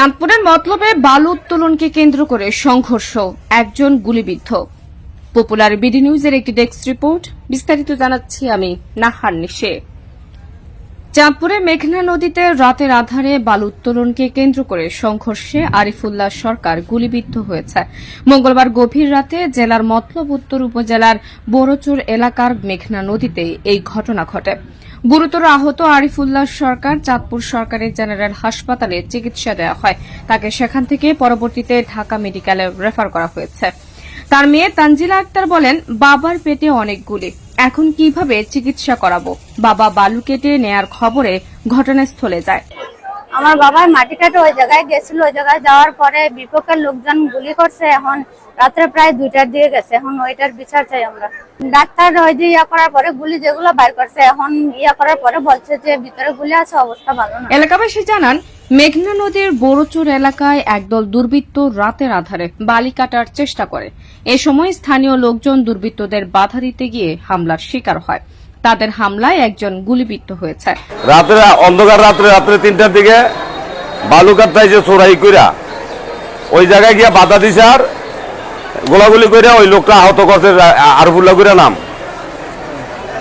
চাঁদপুরের মতলবে বালু উত্তোলনকে কেন্দ্র করে সংঘর্ষ। একজন গুলিবিদ্ধ। পপুলার বিডি নিউজের একটি ডেস্ক রিপোর্ট। বিস্তারিত জানাচ্ছি আমি নাহার নিশে। চাঁদপুরে মেঘনা নদীতে রাতের আধারে বালু উত্তোলনকে কেন্দ্র করে সংঘর্ষে আরিফুল্লাহ সরকার গুলিবিদ্ধ হয়েছে। মঙ্গলবার গভীর রাতে জেলার মতলব উত্তর উপজেলার বড়চুর এলাকার মেঘনা নদীতে এই ঘটনা ঘটে। গুরুতর আহত আরিফুল্লাহ সরকার চাঁদপুর সরকারি জেনারেল হাসপাতালে চিকিৎসা দেওয়া হয়। তাকে সেখান থেকে পরবর্তীতে ঢাকা মেডিকেলে রেফার করা হয়েছে। তার মেয়ে তানজিলা আক্তার বলেন, বাবার পেটে অনেক গুলি। এখন কীভাবে চিকিৎসা করাবো? বাবা বালু কেটে নেয়ার খবরে ঘটনাস্থলে যায়। আমার বাবার মাটি কাটে ওই জায়গায় গেছিল, ওই জায়গায় যাওয়ার পরে বিপক্ষের লোকজন গুলি করছে, এখন রাত্রে প্রায় দুইটার দিকে গেছে, এখন ওইটার বিচার চাই আমরা। ডাক্তার ওই যে ইয়া করার পরে গুলি যেগুলো বাইর করছে, এখন ইয়া করার পরে বলছে যে ভিতরে গুলি আছে, অবস্থা ভালো না। এলাকাবাসী জানান, মেঘনা নদীর বড়চুর এলাকায় একদল দুর্বৃত্ত রাতের আধারে বালি কাটার চেষ্টা করে। এ সময় স্থানীয় লোকজন দুর্বৃত্তদের বাধা দিতে গিয়ে হামলার শিকার হয়। তাদের হামলায় একজন গুলিবিদ্ধ হয়েছে। রাত্রে অন্ধকার রাত্রে রাত্রে তিনটার দিকে বালুকার তাই যে চোরাই কইরা ওই জায়গায় গিয়া বাধা দিছে আর গোলাগুলি কইরা ওই লোকটা আহত করছে আরফুল্লা কইরা নাম।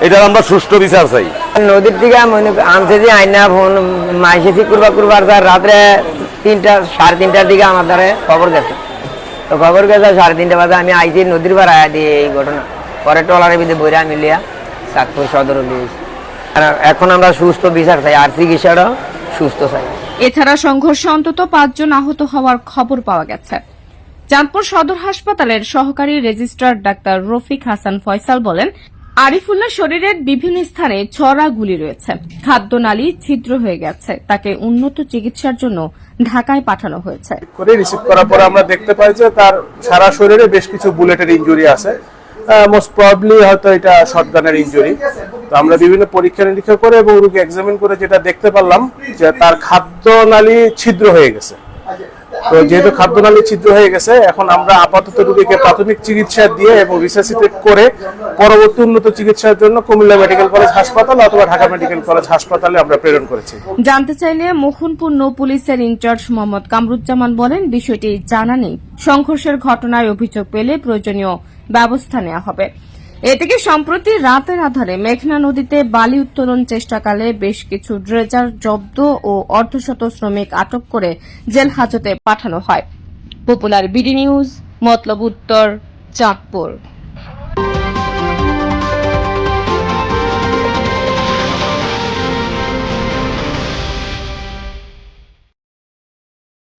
এটার আমরা সুষ্ঠু বিচার চাই। নদীর দিকে মনে কর- আনছে যে আইনা ফোন মাইসেছি করবা করবার তার রাত্রে তিনটা সাড়ে তিনটার দিকে আমার দ্বারা খবর গেছে। তো খবর গেছে সাড়ে তিনটা বাজে আমি আইছি নদীর পার আয়া দিয়ে এই ঘটনা। পরে টলারের ভিতরে বইরা মিলিয়া চাঁদপুর সদর এখন আমরা সুস্থ বিচার চাই। আর চিকিৎসাটাও সুস্থ চাই। এছাড়া সংঘর্ষে অন্তত পাঁচজন আহত হওয়ার খবর পাওয়া গেছে। চাঁদপুর সদর হাসপাতালের সহকারী রেজিস্ট্রার ডাক্তার রফিক হাসান ফয়সাল বলেন আরিফুল্লাহ শরীরের বিভিন্ন স্থানে ছড়া গুলি রয়েছে। খাদ্যনালী ছিদ্র হয়ে গেছে। তাকে উন্নত চিকিৎসার জন্য ঢাকায় পাঠানো হয়েছে। করে রিসিভ করার পরে আমরা দেখতে পাই যে তার সারা শরীরে বেশ কিছু বুলেটের ইনজুরি আছে। মোস্ট প্রবলি হয়তো এটা শটগানের ইনজুরি তো আমরা বিভিন্ন পরীক্ষা নিরীক্ষা করে এবং রোগী এক্সামিন করে যেটা দেখতে পারলাম যে তার খাদ্যনালী ছিদ্র হয়ে গেছে। তো যেহেতু খাদ্যনালী ছিদ্র হয়ে গেছে, এখন আমরা আপাতত রোগীকে প্রাথমিক চিকিৎসা দিয়ে এবং রিসাসিটেট করে পরবর্তী উন্নত চিকিৎসার জন্য কুমিল্লা মেডিকেল কলেজ হাসপাতাল অথবা ঢাকা মেডিকেল কলেজ হাসপাতালে আমরা প্রেরণ করেছি। জানতে চাইলে মোহনপুর নৌ পুলিশের ইনচার্জ মোহাম্মদ কামরুজ্জামান বলেন, বিষয়টি জানা নেই। সংঘর্ষের ঘটনায় অভিযোগ পেলে প্রয়োজনীয় ব্যবস্থা নেওয়া হবে। এদিকে সম্প্রতি রাতের আধারে মেঘনা নদীতে বালি উত্তোলন চেষ্টাকালে বেশ কিছু ড্রেজার, জব্দ ও অর্ধশত শ্রমিক আটক করে জেল হাজতে পাঠানো হয়। পপুলার বিডি নিউজ, মতলব উত্তর, চাঁদপুর।